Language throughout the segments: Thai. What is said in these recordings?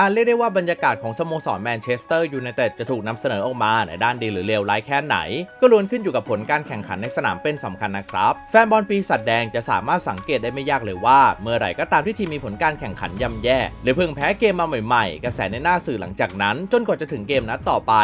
อาจเรียกได้ว่าบรรยากาศของสโมสรแมนเชสเตอร์ยูไนเต็ดจะถูกนำเสนอออกมาในด้านดีหรือเลวร้ายแค่ไหน ก็ล้วนขึ้นอยู่กับผลการแข่งขันในสนามเป็นสำคัญนะครับ แฟนบอลปีศาจแดงจะสามารถสังเกตได้ไม่ยากเลยว่า เมื่อไหร่ก็ตามที่ทีมมีผลการแข่งขันย่ำแย่ หรือเพิ่งแพ้เกมมาใหม่ๆ กระแสในหน้าสื่อหลังจากนั้น จนกว่าจะถึงเกมนัดต่อไป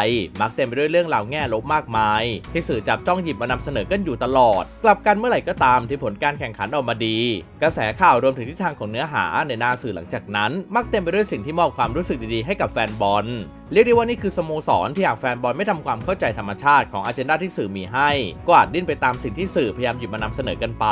มักเต็มไปด้วยเรื่องราวแง่ลบมากมาย ที่สื่อจับจ้องหยิบมานำเสนอกันอยู่ตลอด กลับกันเมื่อไหร่ก็ตามที่ผลการแข่งขันออกมาดี กระแสข่าวรวมถึงทิศทางของเนื้อหาในหน้าสื่อหลังจากนั้น มักเต็มไปด้วยสิ่งที่มอบความรู้สึกดีๆให้กับแฟนบอล เรียกได้ว่านี่คือสโมสรที่หากแฟนบอลไม่ทำความเข้าใจธรรมชาติของอ g e n d a ที่สื่อมีให้ ก็อาจดิ้นไปตามสิ่งที่สื่อพยายามหยิบมานำเสนอกันไป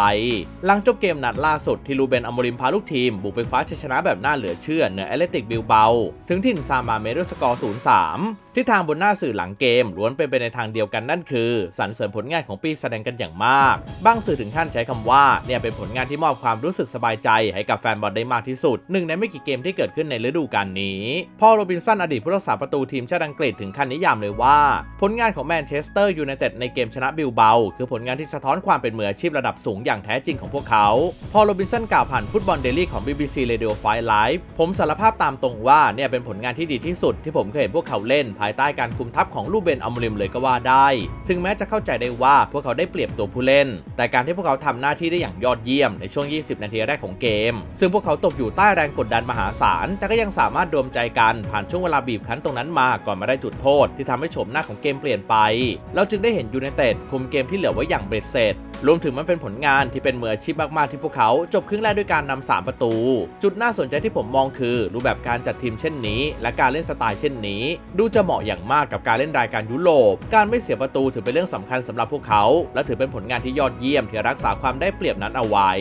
หลังจบเกมนัดล่าสุดที่ลูเบนอมริมพาลูกทีม บุกไปคว้าชัยชนะแบบน่าเหลือเชื่อเหนือแอตเลติกบิลเบาถึงถิ่นซามาเมด้วยสกอร์ 0-3 ที่ทางบนหน้าสื่อหลังเกมล้วนเป็นไปในทางเดียวกันนั่นคือสรรเสริญผลงานของปีแสดงกันอย่างมาก บางสื่อถึงขั้นใช้คำว่าเนี่ยเป็นผลงานที่มอบความรู้สึกสบายใจให้กับแฟนบอลได้มากที่สุดหนึ่งในไม่กี่เกมที่เกิดขึ้นในฤดูกาลนี้พอโรบินสันอดีตผู้รักษาประตูทีมชาติอังกฤษถึงขั้นนิยามเลยว่า ผลงานของแมนเชสเตอร์ยูไนเต็ดในเกมชนะบิลเบา คือผลงานที่สะท้อนความเป็นมืออาชีพระดับสูงอย่างแท้จริงของพวกเขา พอโรบินสันกล่าวผ่านฟุตบอลเดลี่ของ BBC Radio 5 Live ผมสารภาพตามตรงว่าเนี่ยเป็นผลงานที่ดีที่สุดที่ผมเคยเห็นพวกเขาเล่น ภายใต้การคุมทัพของลูเบนอัมริมเลยก็ว่าได้ ถึงแม้จะเข้าใจได้ว่าพวกเขาได้เปรียบตัวผู้เล่น แต่การที่พวกเขาทำหน้าที่ได้อย่างยอดเยี่ยมในช่วง 20 นาทีแรกของเกม ซึ่งพวกเขาตกอยู่ใต้แรงกดดันมหาศาลแต่ก็ยังสามารถรวมใจกันผ่านช่วงเวลาบีบคั้นตรงนั้นมาก่อนมาได้จุดโทษ ที่ทำให้โฉมหน้าของเกมเปลี่ยนไป เราจึงได้เห็นยูไนเต็ดคุมเกมที่เหลือไว้อย่างเบ็ดเสร็จรวมถึงมันเป็นผลงานที่เป็นมืออาชีพมาก ๆ ที่พวกเขา จบครึ่งแรกด้วยการนำ3ประตู จุดน่าสนใจที่ผมมองคือ รูปแบบการจัดทีมเช่นนี้ และการเล่นสไตล์เช่นนี้ ดูจะเหมาะอย่างมากกับการเล่นรายการยุโรป การไม่เสียประตูถือเป็นเรื่องสำคัญสำหรับพวกเขา และถือเป็นผลงานที่ยอดเยี่ยมที่รักษาความได้เปรียบนั้นเอาไว้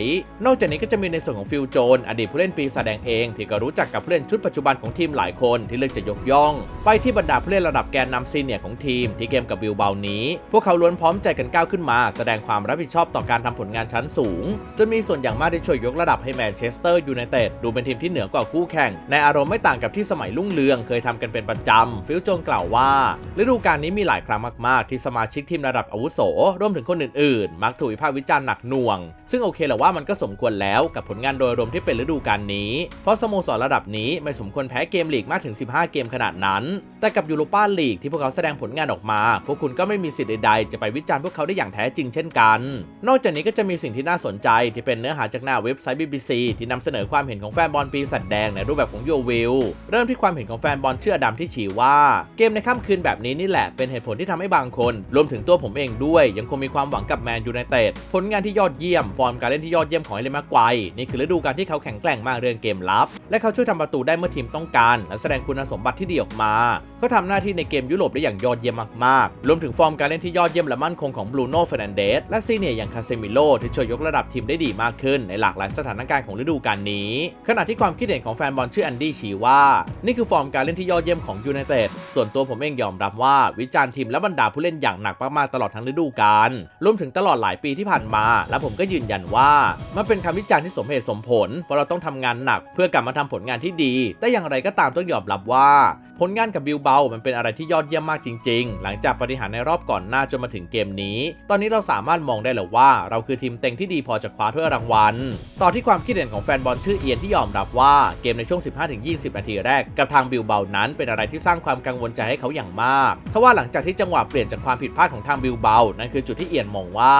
นอกจากนี้ก็จะมีในส่วนของฟิลโจน อดีตผู้เล่นปีแสดงเอง ที่ก็รู้จักกับผู้เล่นชุดปัจจุบันของทีมหลายคนที่เลือกจะยกย่องไปที่บรรดาผู้เล่นระดับแกนนำซีเนียร์ของทีมที่เกมกับบิลเบานี้ พวกเขาล้วนพร้อมใจกันก้าวขึ้นมา แสดงความรับผิดชอบต่อการทำผลงานชั้นสูง จนมีส่วนอย่างมากที่ช่วยยกระดับให้แมนเชสเตอร์ยูไนเต็ดดูเป็นทีมที่เหนือกว่าคู่แข่ง ในอารมณ์ไม่ต่างกับที่สมัยรุ่งเรืองเคยทำกันเป็นประจำฟิลจนกล่าวว่าฤดูกาลนี้มีหลายครั้งมาก ๆ ที่สมาชิกทีมระดับอาวุโสรวมถึงคนอื่น ๆ มักถูกวิพากษ์วิจารณ์หนักหน่วง ซึ่งโอเคแหละว่ามันก็สมควรแล้วกับผลงานโดยรวมที่เป็นฤดูกาลนี้ เพราะสโมสรระดับนี้ไม่สมควรแพ้เกมลีกมากถึง 15 เกมขนาดนั้นแต่กับยูโรปาลีกที่พวกเขาแสดงผลงานออกมา พวกคุณก็ไม่มีสิทธิ์ใดๆ จะไปวิจารณ์พวกเขาได้อย่างแท้จริงเช่นกัน นอกจากนี้ก็จะมีสิ่งที่น่าสนใจที่เป็นเนื้อหาจากหน้าเว็บไซต์ BBC ที่นำเสนอความเห็นของแฟนบอลปีศาจแดงในรูปแบบของโยวิลเริ่มที่ความเห็นของแฟนบอลเชื่อดำที่ชี้ว่า เกมในค่ำคืนแบบนี้นี่แหละเป็นเหตุผลที่ทำให้บางคน รวมถึงตัวผมเองด้วย ยังคงมีความหวังกับแมนยูไนเต็ดผลงานที่ยอดเยี่ยมฟอร์มการเล่นที่ยอดเยี่ยมของเอเลมาไกวนี่คือฤดูกาลที่เขาแข็งแกร่งมากเรื่องเกมลับ และเขาช่วยทำประตูได้เมื่อทีมต้องการ และแสดงคุณสมบัติที่ดีออกมา เขาทำหน้าที่ในเกมยุโรปได้อย่างยอดเยี่ยมมากๆ รวมถึงฟอร์มการเล่นที่ยอดเยี่ยมและมั่นคงของบรูโน่เฟรนันเดสและซีเนียอย่างคาเซมิโลที่ช่วยยกระดับทีมได้ดีมากขึ้นในหลากหลายสถานการณ์ของฤดูกาลนี้ ขณะที่ความคิดเห็นของแฟนบอลชื่อแอนดี้ชี้ว่า นี่คือฟอร์มการเล่นที่ยอดเยี่ยมของยูไนเต็ดส่วนตัวผมเองยอมรับว่าวิจารณ์ทีมและบรรดาผู้เล่นอย่างหนักมากๆตลอดทั้งฤดูกาลรวมถึงตลอดหลายปีที่ผ่านมา และผมก็ยืนยันว่า มันเป็นคำวิจารณ์ที่สมเหตุสมผลเพราะเราต้องทำงานหนัก เพื่อกลับมาทำผลงานที่ดี แต่อย่างไรก็ตามต้องยอมรับว่าผลงานกับบิลเบามันเป็นอะไรที่ยอดเยี่ยมมากจริง ๆ หลังจากปฏิหารในรอบก่อนหน้าจนมาถึงเกมนี้ ตอนนี้เราสามารถมองได้แล้วว่า เราคือทีมเต็งที่ดีพอจะคว้าถ้วยรางวัล ต่อที่ความคิดเห็นของแฟนบอลชื่อเอียนที่ยอมรับว่าเกมในช่วง 15-20 นาทีแรกกับทางบิลเบานั้นเป็นอะไรที่สร้างความกังวลใจให้เขาอย่างมากทว่าหลังจากที่จังหวะเปลี่ยนจากความผิดพลาดของทางบิลเบานั่นคือจุดที่เอียนมองว่า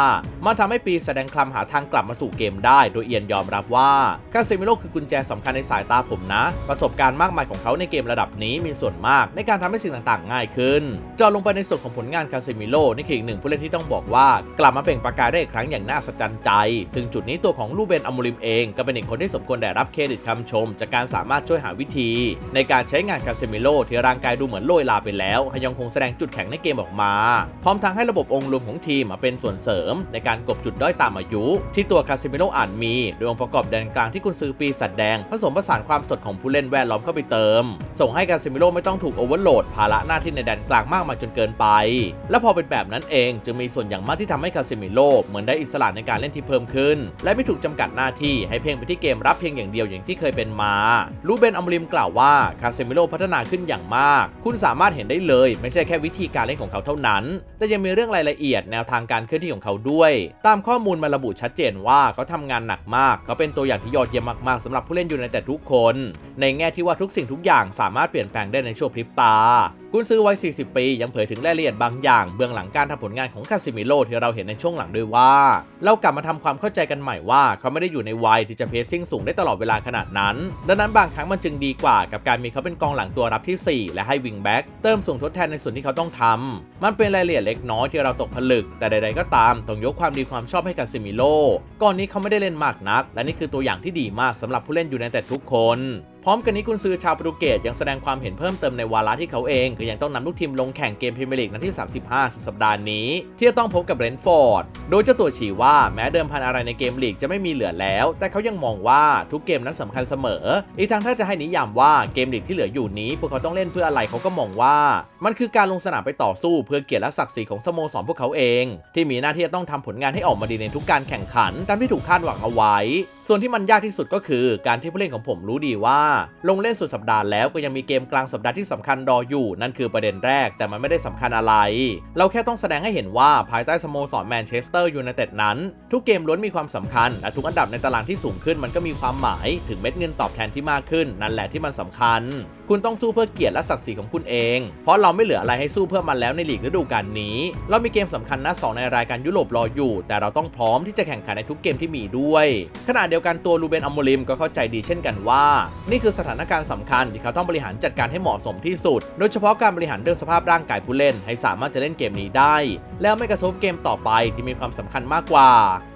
มันทำให้ปีแสดงคลำหาทางกลับมาสู่เกมได้ โดยเอียนยอมรับว่าคาเซมิโลคือกุญแจสำคัญในสายตาผมนะ ประสบการณ์มากมายของเขาในเกมระดับนี้มีส่วนมาก ในการทำให้สิ่งต่างๆ ง่ายขึ้นจาะลงไปในส่วนของผลงานคาเซมิโลนี่คืออีกหนึ่งผู้เล่นที่ต้องบอกว่า กลับมาเปล่งประกายได้อีกครั้งอย่างน่าสะใจใจ ซึ่งจุดนี้ตัวของลูเบนอมูริมเองก็เป็นอีกคนที่สมควรได้รับเครดิตคำชม จากการสามารถช่วยหาวิธี ในการใช้งานคาเซมิโลที่ร่างกายดูเหมือนโรยลาไปแล้วให้ยังคงแสดงจุดแข็งในเกมออกมา พร้อมทั้งให้ระบบองค์รวมของทีมมาเป็นส่วนเสริม ในการกบจุดด้อยตามอายุ ที่ตัวคาเซมิโลอาจมีโดยองค์ประกอบแดนกลางที่กุนซือปีสัตว์แดง ผสมผสานความสดของผู้เล่นแวดล้อมเข้าไปเติม ส่งให้คาเซมิโลไม่ต้องต้องถูกโอเวอร์โหลดภาระหน้าที่ในแดนกลางมากมายจนเกินไป และพอเป็นแบบนั้นเองจึงมีส่วนอย่างมากที่ทำให้คาซิมิโลเหมือนได้อิสระในการเล่นที่เพิ่มขึ้น และไม่ถูกจำกัดหน้าที่ให้เพ่งไปที่เกมรับเพียงอย่างเดียวอย่างที่เคยเป็นมา ลูเบนอัมริมกล่าวว่าคาซิมิโลพัฒนาขึ้นอย่างมาก คุณสามารถเห็นได้เลย ไม่ใช่แค่วิธีการเล่นของเขาเท่านั้น แต่ยังมีเรื่องรายละเอียดแนวทางการเคลื่อนที่ของเขาด้วย ตามข้อมูลมาระบุชัดเจนว่าเขาทำงานหนักมากเขาเป็นตัวอย่างที่ยอดเยี่ยมมากๆสำหรับผู้เล่นอยู่ในแต่ทุกคน ในแง่ที่ว่าทุกสิ่งทุกอย่างสามารถเปลี่ยนแปลงได้ในช่วพริบตา กุนซือวัย 40 ปี ยังเผยถึงรายละเอียดบางอย่างเบื้องหลังการทำผลงานของคาซิมิโลที่เราเห็นในช่วงหลังด้วยว่า เรากลับมาทำความเข้าใจกันใหม่ว่าเขาไม่ได้อยู่ในวัยที่จะเพซซิ่งสูงได้ตลอดเวลาขนาดนั้น ดังนั้นบางครั้งมันจึงดีกว่ากับการมีเขาเป็นกองหลังตัวรับที่ 4 และให้วิงแบ็กเติมสูงทดแทนในส่วนที่เขาต้องทำมันเป็นรายละเอียดเล็กน้อยที่เราตกผลึก แต่ใด ๆ ก็ตามต้องยกความดีความชอบให้กับซิมิโลก่อนนี้เขาไม่ได้เล่นมากนัก และนี่คือตัวอย่างที่ดีมากสำหรับผู้เล่นอยู่ในแต่ทุกคน พร้อมกันนี้กุนซือชาวโปรตุเกสยังแสดงความเห็นเพิ่มเติมในวาระที่เขาเองก็ยังต้องนำลูกทีมลงแข่งเกมพรีเมียร์ลีกนัดที่ 35 สุดสัปดาห์นี้ ที่จะต้องพบกับเบรนท์ฟอร์ด โดยเจ้าตัวชี้ว่าแม้เดิมพันอะไรในเกมลีกจะไม่มีเหลือแล้ว แต่เขายังมองว่าทุกเกมนั้นสำคัญเสมอ อีกทางถ้าจะให้นิยามว่าเกมลีกที่เหลืออยู่นี้ พวกเขาต้องเล่นเพื่ออะไรเขาก็มองว่า มันคือการลงสนามไปต่อสู้ เพื่อเกียรติและศักดิ์ศรีของสโมสรพวกเขาเอง ที่มีหน้าที่จะต้องทำผลงานให้ออกมาดีในทุกการแข่งขันตามที่ถูกคาดหวังเอาไว้ส่วนที่มันยากที่สุดก็คือการที่ผู้เล่นของผมรู้ดีว่า ลงเล่นสุดสัปดาห์แล้วก็ยังมีเกมกลางสัปดาห์ที่สำคัญรออยู่ นั่นคือประเด็นแรกแต่มันไม่ได้สำคัญอะไร เราแค่ต้องแสดงให้เห็นว่าภายใต้สโมสรแมนเชสเตอร์ยูไนเต็ดนั้น ทุกเกมล้วนมีความสำคัญและทุกอันดับในตารางที่สูงขึ้นมันก็มีความหมายถึงเม็ดเงินตอบแทนที่มากขึ้น นั่นแหละที่มันสำคัญ คุณต้องสู้เพื่อเกียรติและศักดิ์ศรีของคุณเอง เพราะเราไม่เหลืออะไรให้สู้เพื่อมันแล้วในลีกฤดูกาลนี้ เรามีเกมสำคัญนัดสองในรายการยุโรปรออยู่ แต่เราต้องพร้อมที่จะแข่งขันในทุกเกมที่มีด้วย ขณะเดียวกันตัวลูเบนอัมโมลิมก็เข้าใจดีเช่นกันว่า นี่คือสถานการณ์สำคัญที่เขาต้องบริหารจัดการให้เหมาะสมที่สุด โดยเฉพาะการบริหารเรื่องสภาพร่างกายผู้เล่น ให้สามารถจะเล่นเกมนี้ได้ แล้วไม่กระทบเกมต่อไปที่มีความสำคัญมากกว่า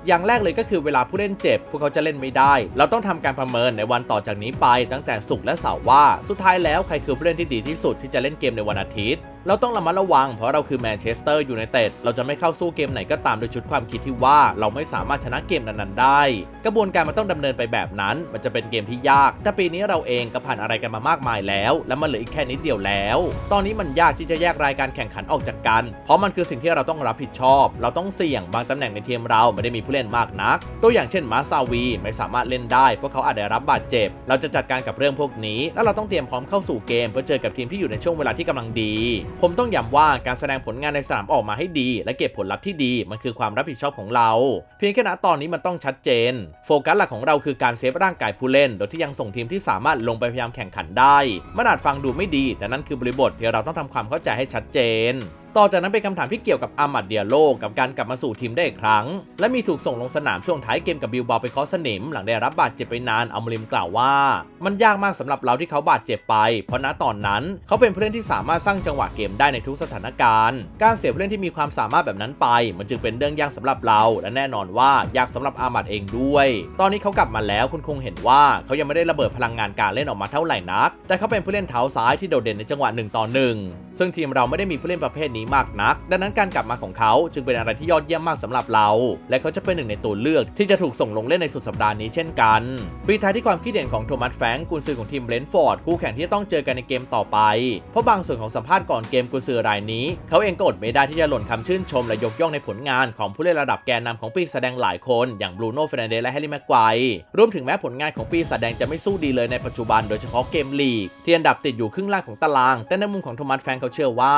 อย่างแรกเลยก็คือเวลาผู้เล่นเจ็บ พวกเขาจะเล่นไม่ได้ เราต้องทำการประเมินในวันต่อจากนี้ไป ตั้งแต่ศุกร์และเสาร์ว่า สุดท้ายแล้วใครคือผู้เล่นที่ดีที่สุดที่จะเล่นเกมในวันอาทิตย์ เราต้องระมัดระวังเพราะเราคือแมนเชสเตอร์ยูไนเต็ดเราจะไม่เข้าสู้เกมไหนก็ตามโดยชุดความคิดที่ว่าเราไม่สามารถชนะเกมนั้นๆได้ กระบวนการมันต้องดำเนินไปแบบนั้น มันจะเป็นเกมที่ยาก แต่ปีนี้เราเองก็ผ่านอะไรกันมามากมายแล้ว และมันเหลืออีกแค่นิดเดียวแล้ว ตอนนี้มันยากที่จะแยกรายการแข่งขันออกจากกัน เพราะมันคือสิ่งที่เราต้องรับผิดชอบ เราต้องเสี่ยงบางตำแหน่งในทีมเราไม่ได้มีผู้เล่นมากนัก ตัวอย่างเช่นมาซาวีไม่สามารถเล่นได้เพราะเขาอาจได้รับบาดเจ็บ เราจะจัดการกับเรื่องพวกนี้ แล้วเราต้องเตรียมพร้อมเข้าสู่เกมเพื่อเจอกับทีมที่อยู่ในช่วงเวลาที่กำลังดี ผมต้องย้ำว่าการแสดงผลงานในสนามออกมาให้ดี และเก็บผลลัพธ์ที่ดีมันคือความรับผิดชอบของเรา เพียงแค่ณตอนนี้มันต้องชัดเจน โฟกัสหลักของเราคือการเซฟร่างกายผู้เล่น โดยที่ยังส่งทีมที่สามารถลงไปพยายามแข่งขันได้มันอาจฟังดูไม่ดี แต่นั่นคือบริบทที่เราต้องทำความเข้าใจให้ชัดเจน ต่อจากนั้นเป็นคำถามที่เกี่ยวกับอามัดเดียโลกับการกลับมาสู่ทีมได้อีกครั้ง และมีถูกส่งลงสนามช่วงท้ายเกมกับบิลบาไปเคาะสนิมหลังได้รับบาดเจ็บไปนานอัมริมกล่าวว่า มันยากมากสำหรับเราที่เขาบาดเจ็บไป เพราะณตอนนั้นเขาเป็นผู้เล่นที่สามารถสร้างจังหวะเกมได้ในทุกสถานการณ์ การเสียผู้เล่นที่มีความสามารถแบบนั้นไป มันจึงเป็นเรื่องยากสำหรับเราและแน่นอนว่ายากสำหรับอามัดเองด้วย ตอนนี้เขากลับมาแล้วคุณคงเห็นว่าเขายังไม่ได้ระเบิดพลังงานการเล่นออกมาเท่าไหร่นัก แต่เขาเป็นผู้เล่นเท้าซ้ายที่โดดเด่นในจังหวะ1ต่อ1ซึ่งทีมเราไม่ได้มีผู้เล่นประเภทนี้มากนัก ดังนั้นการกลับมาของเขาจึงเป็นอะไรที่ยอดเยี่ยมมากสำหรับเรา และเขาจะเป็นหนึ่งในตัวเลือกที่จะถูกส่งลงเล่นในสุดสัปดาห์นี้เช่นกันปีท้ายที่ความคิดเห็นของโทมัสแฟงกุนซือของทีมเบรนท์ฟอร์ดคู่แข่งที่จะต้องเจอกันในเกมต่อไป เพราะบางส่วนของสัมภาษณ์ก่อนเกมกุนซือรายนี้ เขาเองก็อดไม่ได้ที่จะหล่นคำชื่นชมและยกย่องในผลงานของผู้เล่นระดับแกนนำของปีแสดงหลายคนอย่างบรูโน่เฟรนเดและแฮร์รี่แม็กไกวรวมถึงแม้ผลงานของปีแสดงจะไม่สู้ดีเลยในปัจจุบันโดยเฉพาะเกมลีกที่อันดับติดอยู่ครึ่งล่างของตาราง แต่ในมุมของโทมัสแฟงเขาเชื่อว่า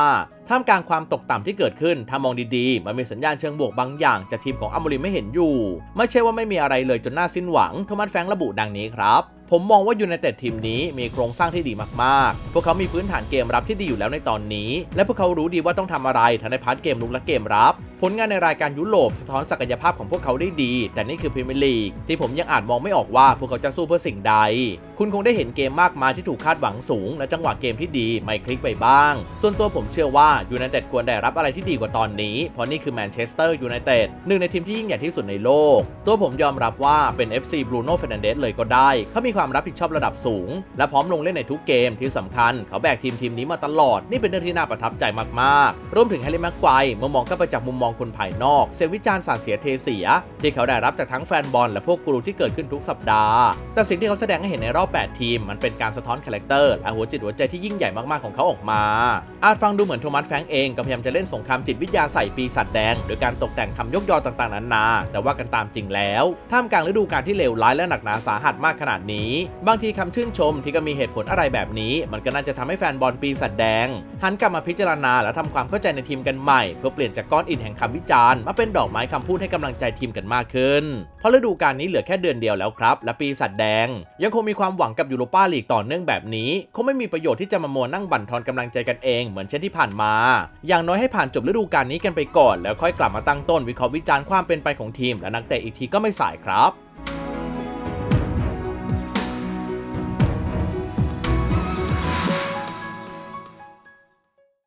ท่ามกลางความตกต่ำที่เกิดขึ้น ถ้ามองดีๆ มันมีสัญญาณเชิงบวกบางอย่างจากทีมของอัมบริมไม่เห็นอยู่ ไม่ใช่ว่าไม่มีอะไรเลยจนน่าสิ้นหวังโทมัสแฟงระบุดังนี้ครับผมมองว่ายูไนเต็ดทีมนี้มีโครงสร้างที่ดีมากๆ พวกเขามีพื้นฐานเกมรับที่ดีอยู่แล้วในตอนนี้ และพวกเขารู้ดีว่าต้องทำอะไรทั้งในพาร์ทเกมลุกและเกมรับ ผลงานในรายการยุโรปสะท้อนศักยภาพของพวกเขาได้ดี แต่นี่คือพรีเมียร์ลีกที่ผมยังอาจมองไม่ออกว่าพวกเขาจะสู้เพื่อสิ่งใด คุณคงได้เห็นเกมมากมายที่ถูกคาดหวังสูง และจังหวะเกมที่ดีไม่คลิกไปบ้าง ส่วนตัวผมเชื่อว่ายูไนเต็ดควรได้รับอะไรที่ดีกว่าตอนนี้ เพราะนี่คือแมนเชสเตอร์ยูไนเต็ดหนึ่งในทีมที่ยิ่งใหญ่ที่สุดในโลก ตัวผมยอมรับว่าเป็น FC Bruno Fernandes เลยก็ได้ เขามีความรับผิดชอบระดับสูง และพร้อมลงเล่นในทุกเกมที่สำคัญ เขาแบกทีมทีมนี้มาตลอดนี่เป็นเรื่องที่น่าประทับใจมากๆรวมถึงแฮร์รี่แม็กไกวเมื่อมองเข้าไปจากมุมมองคนภายนอก เสียงวิจารณ์สารเสียเทเสีย ที่เขาได้รับจากทั้งแฟนบอลและพวกกรูที่เกิดขึ้นทุกสัปดาห์ แต่สิ่งที่เขาแสดงให้เห็นในรอบ 8 ทีม มันเป็นการสะท้อนคาแรคเตอร์และหัวจิตหัวใจที่ยิ่งใหญ่มากๆของเขาออกมา อาจฟังดูเหมือนโทมัสแฟงเองก็พยายามจะเล่นสงครามจิตวิทยาใส่ปีศาจแดงโดยการตกแต่งคำยกยอต่างๆนานาแต่ว่ากันตามจริงแล้วท่ามกลางฤดูกาลที่เลวร้ายและหนักหนาสาหัสมากขนาดนี้ บางทีคำชื่นชมที่ก็มีเหตุผลอะไรแบบนี้ มันก็น่าจะทำให้แฟนบอลปีศาจแดง หันกลับมาพิจารณาและทำความเข้าใจในทีมกันใหม่ เพื่อเปลี่ยนจากก้อนอิฐแห่งคำวิจารณ์มาเป็นดอกไม้คำพูดให้กำลังใจทีมกันมากขึ้น เพราะฤดูกาลนี้เหลือแค่เดือนเดียวแล้วครับ และปีสัตว์แดง ยังคงมีความหวังกับยูโรปาลีกต่อเนื่องแบบนี้ คงไม่มีประโยชน์ที่จะมามัวนั่งบั่นทอนกำลังใจกันเองเหมือนเช่นที่ผ่านมา อย่างน้อยให้ผ่านจบฤดูกาลนี้กันไปก่อน แล้วค่อยกลับมาตั้งต้นวิเคราะห์วิจารณ์ความเป็นไปของทีม และนักเตะอีกทีก็ไม่สายครับ